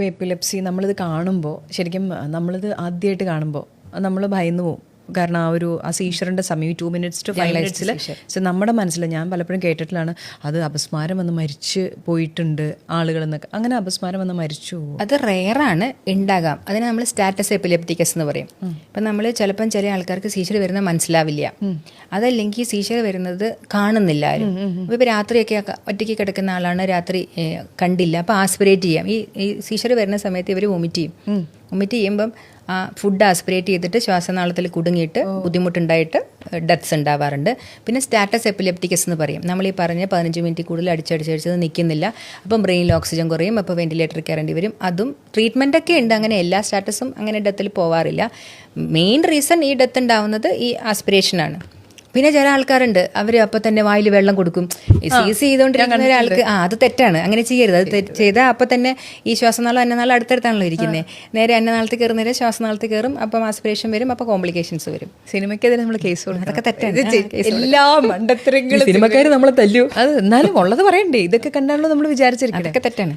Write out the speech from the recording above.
ഇപ്പോൾ എപ്പിലെപ്സി നമ്മളിത് കാണുമ്പോൾ ശരിക്കും നമ്മളിത് ആദ്യമായിട്ട് കാണുമ്പോൾ നമ്മൾ ഭയന്നു പോകും കാരണം ആ ഒരു ആ സീഷറിന്റെ സമയം ടു മിനിറ്റ്സ് ടു ഫൈവ് മിനിറ്റ്സിൽ സോ നമ്മുടെ മനസ്സിൽ ഞാൻ പലപ്പോഴും കേട്ടിട്ടുള്ളതാണ് അത് അപസ്മാരം വന്ന് മരിച്ച് പോയിട്ടുണ്ട് ആളുകൾ എന്നൊക്കെ അങ്ങനെ അപസ്മാരം വന്ന് മരിച്ചു അത് റെയറാണ് ഉണ്ടാകാം അതിനെ നമ്മൾ സ്റ്റാറ്റസ് എപ്പിലെപ്റ്റിക്കസ് എന്ന് പറയും. ഇപ്പം നമ്മൾ ചിലപ്പം ചില ആൾക്കാർക്ക് സീഷർ വരുന്നത് മനസ്സിലാവില്ല. അതല്ലെങ്കിൽ സീഷർ വരുന്നത് കാണുന്നില്ല ആരും. അപ്പോൾ ഇപ്പോൾ രാത്രിയൊക്കെ ഒറ്റയ്ക്ക് കിടക്കുന്ന ആളാണ് രാത്രി കണ്ടില്ല. അപ്പോൾ ആസ്പിറേറ്റ് ചെയ്യാം. ഈ ഈ സീഷർ വരുന്ന സമയത്ത് ഇവർ വൊമിറ്റ് ചെയ്യും. വൊമിറ്റ് ചെയ്യുമ്പം ആ ഫുഡ് ആസ്പിറേറ്റ് ചെയ്തിട്ട് ശ്വാസനാളത്തിൽ കുടുങ്ങിയിട്ട് ബുദ്ധിമുട്ടുണ്ടായിട്ട് ഡെത്ത്സ് ഉണ്ടാവാറുണ്ട്. പിന്നെ സ്റ്റാറ്റസ് എപ്പിലെപ്റ്റിക്കസ് എന്ന് പറയും. നമ്മൾ ഈ പറഞ്ഞ പതിനഞ്ച് മിനിറ്റ് കൂടുതൽ അടിച്ചടിച്ചടിച്ചത് നിൽക്കുന്നില്ല. അപ്പം ബ്രെയിനിൽ ഓക്സിജൻ കുറയും അപ്പോൾ വെന്റിലേറ്റർ കയറേണ്ടി വരും. അതും ട്രീറ്റ്മെന്റ് ഒക്കെ ഉണ്ട്. അങ്ങനെ എല്ലാ സ്റ്റാറ്റസും അങ്ങനെ ഡെത്തിൽ പോവാറില്ല. മെയിൻ റീസൺ ഈ ഡെത്ത് ഉണ്ടാവുന്നത് ഈ ആസ്പിറേഷനാണ് പിന്നെ ചില ആൾക്കാരുണ്ട്. അവർ അപ്പൊ തന്നെ വായിൽ വെള്ളം കൊടുക്കും. സീസ് ചെയ്തുകൊണ്ടിരിക്കുന്ന ഒരാൾക്ക് ആ അത് തെറ്റാണ്. അങ്ങനെ ചെയ്യരുത്. അത് ചെയ്താൽ അപ്പൊ തന്നെ ഈ ശ്വാസനാളം അന്നനാളം അടുത്തടുത്താണല്ലോ ഇരിക്കുന്നത് നേരെ അന്നനാളത്തിൽ കയറുന്നേരെ ശ്വാസനാളത്തിൽ കയറും അപ്പം ആസ്പിറേഷൻ വരും അപ്പൊ കോംപ്ലിക്കേഷൻസ് വരും. സിനിമയ്ക്കെതിരെ നമ്മൾ കേസ്. അതൊക്കെ തെറ്റാണ്. സിനിമക്കാർ നമ്മൾ എല്ലാ മണ്ടത്തരങ്ങളും സിനിമക്കാര് നമ്മളെ തല്ലു. അത് എന്നാലും ഉള്ളത് പറയണ്ടേ? ഇതൊക്കെ കണ്ടാണല്ലോ നമ്മൾ വിചാരിച്ചിരിക്കുന്നത് അതൊക്കെ തെറ്റാണ്.